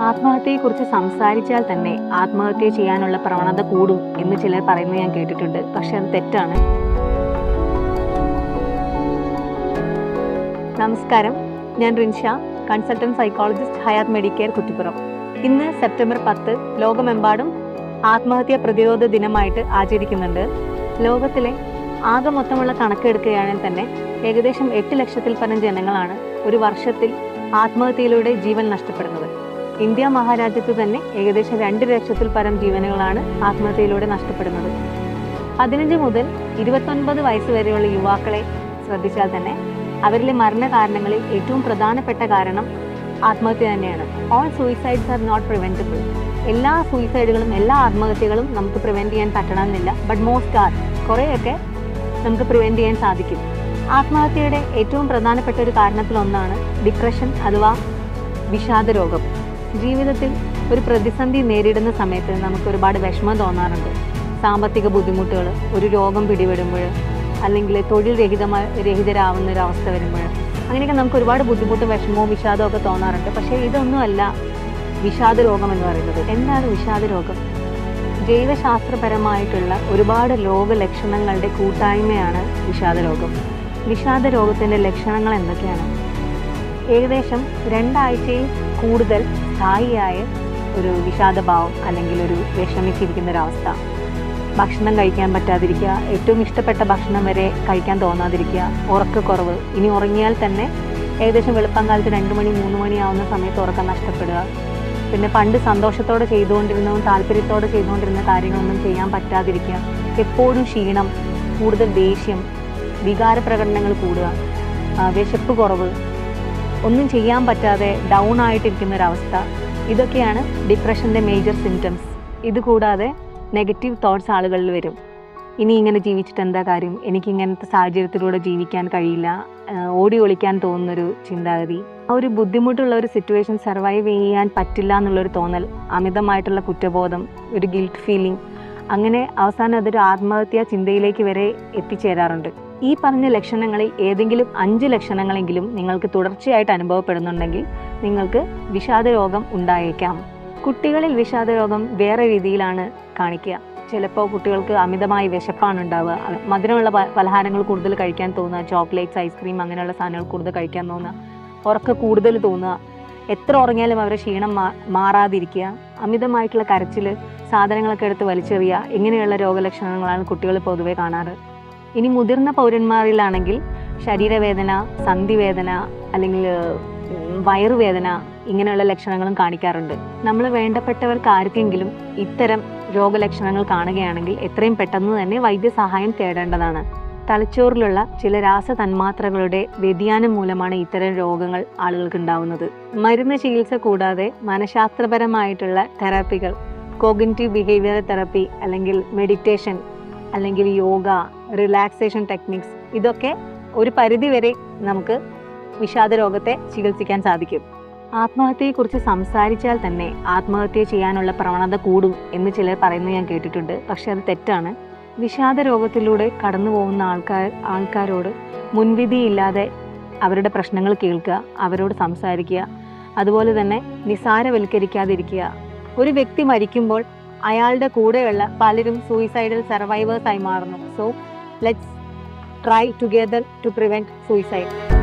ആത്മഹത്യയെക്കുറിച്ച് സംസാരിച്ചാൽ തന്നെ ആത്മഹത്യ ചെയ്യാനുള്ള പ്രവണത കൂടും എന്ന് ചിലർ പറയുന്നത് ഞാൻ കേട്ടിട്ടുണ്ട്. പക്ഷെ അത് തെറ്റാണ്. നമസ്കാരം. ഞാൻ Rinsha consultant psychologist Hayat medicare Kuttippuram. ഇന്ന് സെപ്റ്റംബർ പത്ത് ലോകമെമ്പാടും ആത്മഹത്യാ പ്രതിരോധ ദിനമായിട്ട് ആചരിക്കുന്നുണ്ട്. ലോകത്തിലെ ആകെ മൊത്തമുള്ള കണക്കെടുക്കുകയാണെങ്കിൽ തന്നെ ഏകദേശം എട്ട് ലക്ഷത്തിൽ പരം ജനങ്ങളാണ് ഒരു വർഷത്തിൽ ആത്മഹത്യയിലൂടെ ജീവൻ നഷ്ടപ്പെടുന്നത്. ഇന്ത്യ മഹാരാജ്യത്ത് തന്നെ ഏകദേശം രണ്ട് ലക്ഷത്തിൽ പരം ജീവനുകളാണ് ആത്മഹത്യയിലൂടെ നഷ്ടപ്പെടുന്നത്. പതിനഞ്ച് മുതൽ ഇരുപത്തൊൻപത് വയസ്സ് വരെയുള്ള യുവാക്കളെ ശ്രദ്ധിച്ചാൽ തന്നെ അവരിലെ മരണ കാരണങ്ങളിൽ ഏറ്റവും പ്രധാനപ്പെട്ട കാരണം ആത്മഹത്യ തന്നെയാണ്. All suicides are not preventable എല്ലാ സൂയിസൈഡുകളും എല്ലാ ആത്മഹത്യകളും നമുക്ക് പ്രിവെന്റ് ചെയ്യാൻ പറ്റണമെന്നില്ല. ബട്ട് മോസ്റ്റ് ആർ കുറേയൊക്കെ നമുക്ക് പ്രിവെന്റ് ചെയ്യാൻ സാധിക്കും. ആത്മഹത്യയുടെ ഏറ്റവും പ്രധാനപ്പെട്ട ഒരു കാരണത്തിലൊന്നാണ് ഡിപ്രഷൻ അഥവാ വിഷാദ രോഗം ജീവിതത്തിൽ ഒരു പ്രതിസന്ധി നേരിടുന്ന സമയത്ത് നമുക്ക് ഒരുപാട് വിഷമം തോന്നാറുണ്ട്. സാമ്പത്തിക ബുദ്ധിമുട്ടുകൾ ഒരു രോഗം പിടിപെടുമ്പോൾ അല്ലെങ്കിൽ തൊഴിൽ രഹിതമായി രഹിതരാവുന്ന ഒരു അവസ്ഥ വരുമ്പോൾ അങ്ങനെയൊക്കെ നമുക്ക് ഒരുപാട് ബുദ്ധിമുട്ടും വിഷമവും വിഷാദവും ഒക്കെ തോന്നാറുണ്ട്. പക്ഷേ ഇതൊന്നുമല്ല വിഷാദ രോഗം എന്ന് പറയുന്നത്. എന്താണ് വിഷാദ രോഗം? ജൈവശാസ്ത്രപരമായിട്ടുള്ള ഒരുപാട് രോഗലക്ഷണങ്ങളുടെ കൂട്ടായ്മയാണ് വിഷാദ രോഗം. വിഷാദ രോഗത്തിന്റെ ലക്ഷണങ്ങൾ എന്തൊക്കെയാണ്? ഏകദേശം രണ്ടാഴ്ചയിൽ കൂടുതൽ സ്ഥായിയായ ഒരു വിഷാദഭാവം അല്ലെങ്കിൽ ഒരു വിഷമിച്ചിരിക്കുന്ന ഒരവസ്ഥ ഭക്ഷണം കഴിക്കാൻ പറ്റാതിരിക്കുക ഏറ്റവും ഇഷ്ടപ്പെട്ട ഭക്ഷണം വരെ കഴിക്കാൻ തോന്നാതിരിക്കുക ഉറക്കക്കുറവ്. ഇനി ഉറങ്ങിയാൽ തന്നെ ഏകദേശം വെളുപ്പം കാലത്ത് രണ്ട് മണി മൂന്ന് മണി ആവുന്ന സമയത്ത് ഉറക്കം നഷ്ടപ്പെടുക. പിന്നെ പണ്ട് സന്തോഷത്തോടെ ചെയ്തുകൊണ്ടിരുന്നതും താല്പര്യത്തോടെ ചെയ്തുകൊണ്ടിരുന്ന കാര്യങ്ങളൊന്നും ചെയ്യാൻ പറ്റാതിരിക്കുക. എപ്പോഴും ക്ഷീണം കൂടുതൽ ദേഷ്യം വികാരപ്രകടനങ്ങൾ കൂടുക വിശപ്പ് കുറവ് ഒന്നും ചെയ്യാൻ പറ്റാതെ ഡൗൺ ആയിട്ടിരിക്കുന്ന ഒരവസ്ഥ ഇതൊക്കെയാണ് ഡിപ്രഷന്റെ മേജർ സിംറ്റംസ് ഇതുകൂടാതെ നെഗറ്റീവ് തോട്ട്സ് ആളുകളിൽ വരും. ഇനി ഇങ്ങനെ ജീവിച്ചിട്ട് എന്താ കാര്യം? എനിക്ക് ഇങ്ങനത്തെ സാഹചര്യത്തിലൂടെ ജീവിക്കാൻ കഴിയില്ല. ഓടി ഒളിക്കാൻ തോന്നുന്നൊരു ചിന്താഗതി. ആ ഒരു ബുദ്ധിമുട്ടുള്ള ഒരു സിറ്റുവേഷൻ സർവൈവ് ചെയ്യാൻ പറ്റില്ല എന്നുള്ളൊരു തോന്നൽ അമിതമായിട്ടുള്ള കുറ്റബോധം ഒരു ഗിൽറ്റ് ഫീലിംഗ് അങ്ങനെ അവസാനം അതൊരു ആത്മഹത്യാ ചിന്തയിലേക്ക് വരെ എത്തിച്ചേരാറുണ്ട്. ഈ പറഞ്ഞ ലക്ഷണങ്ങളിൽ ഏതെങ്കിലും അഞ്ച് ലക്ഷണങ്ങളെങ്കിലും നിങ്ങൾക്ക് തുടർച്ചയായിട്ട് അനുഭവപ്പെടുന്നുണ്ടെങ്കിൽ നിങ്ങൾക്ക് വിഷാദ രോഗം ഉണ്ടായേക്കാം. കുട്ടികളിൽ വിഷാദ രോഗം വേറെ രീതിയിലാണ് കാണിക്കുക. ചിലപ്പോൾ കുട്ടികൾക്ക് അമിതമായി വിശപ്പാണ് ഉണ്ടാവുക. മധുരമുള്ള പലഹാരങ്ങൾ കൂടുതൽ കഴിക്കാൻ തോന്നുക. ചോക്ലേറ്റ്സ് ഐസ്ക്രീം അങ്ങനെയുള്ള സാധനങ്ങൾ കൂടുതൽ കഴിക്കാൻ തോന്നുക. ഉറക്ക കൂടുതൽ തോന്നുക. എത്ര ഉറങ്ങിയാലും അവരെ ക്ഷീണം മാറാതിരിക്കുക. അമിതമായിട്ടുള്ള കരച്ചിൽ സാധനങ്ങളൊക്കെ എടുത്ത് വലിച്ചെറിയുക ഇങ്ങനെയുള്ള രോഗലക്ഷണങ്ങളാണ് കുട്ടികൾ പൊതുവെ കാണാറ്. ഇനി മുതിർന്ന പൗരന്മാരിലാണെങ്കിൽ ശരീരവേദന സന്ധിവേദന അല്ലെങ്കിൽ വയറുവേദന ഇങ്ങനെയുള്ള ലക്ഷണങ്ങളും കാണിക്കാറുണ്ട്. നമ്മൾ വേണ്ടപ്പെട്ടവർക്ക് ആർക്കെങ്കിലും ഇത്തരം രോഗലക്ഷണങ്ങൾ കാണുകയാണെങ്കിൽ എത്രയും പെട്ടെന്ന് തന്നെ വൈദ്യസഹായം തേടേണ്ടതാണ്. തലച്ചോറിലുള്ള ചില രാസതന്മാത്രകളുടെ വ്യതിയാനം മൂലമാണ് ഇത്തരം രോഗങ്ങൾ ആളുകൾക്ക് ഉണ്ടാവുന്നത്. മരുന്ന് ചികിത്സ കൂടാതെ മനഃശാസ്ത്രപരമായിട്ടുള്ള തെറാപ്പികൾ കോഗ്നിറ്റീവ് ബിഹേവിയർ തെറാപ്പി അല്ലെങ്കിൽ മെഡിറ്റേഷൻ അല്ലെങ്കിൽ യോഗ റിലാക്സേഷൻ ടെക്നിക്സ് ഇതൊക്കെ ഒരു പരിധിവരെ നമുക്ക് വിഷാദ രോഗത്തെ ചികിത്സിക്കാൻ സാധിക്കും. ആത്മഹത്യയെക്കുറിച്ച് സംസാരിച്ചാൽ തന്നെ ആത്മഹത്യ ചെയ്യാനുള്ള പ്രവണത കൂടും എന്ന് ചിലർ പറയുന്നത് ഞാൻ കേട്ടിട്ടുണ്ട്. പക്ഷെ അത് തെറ്റാണ്. വിഷാദ രോഗത്തിലൂടെ കടന്നു പോകുന്ന ആൾക്കാർ ആൾക്കാരോട് മുൻവിധിയില്ലാതെ അവരുടെ പ്രശ്നങ്ങൾ കേൾക്കുക അവരോട് സംസാരിക്കുക അതുപോലെ തന്നെ നിസാരവൽക്കരിക്കാതിരിക്കുക ഒരു വ്യക്തി മരിക്കുമ്പോൾ അയാളുടെ കൂടെയുള്ള പലരും സൂയിസൈഡൽ സർവൈവേഴ്സ് ആയി മാറുന്നു. So let's try together to prevent suicide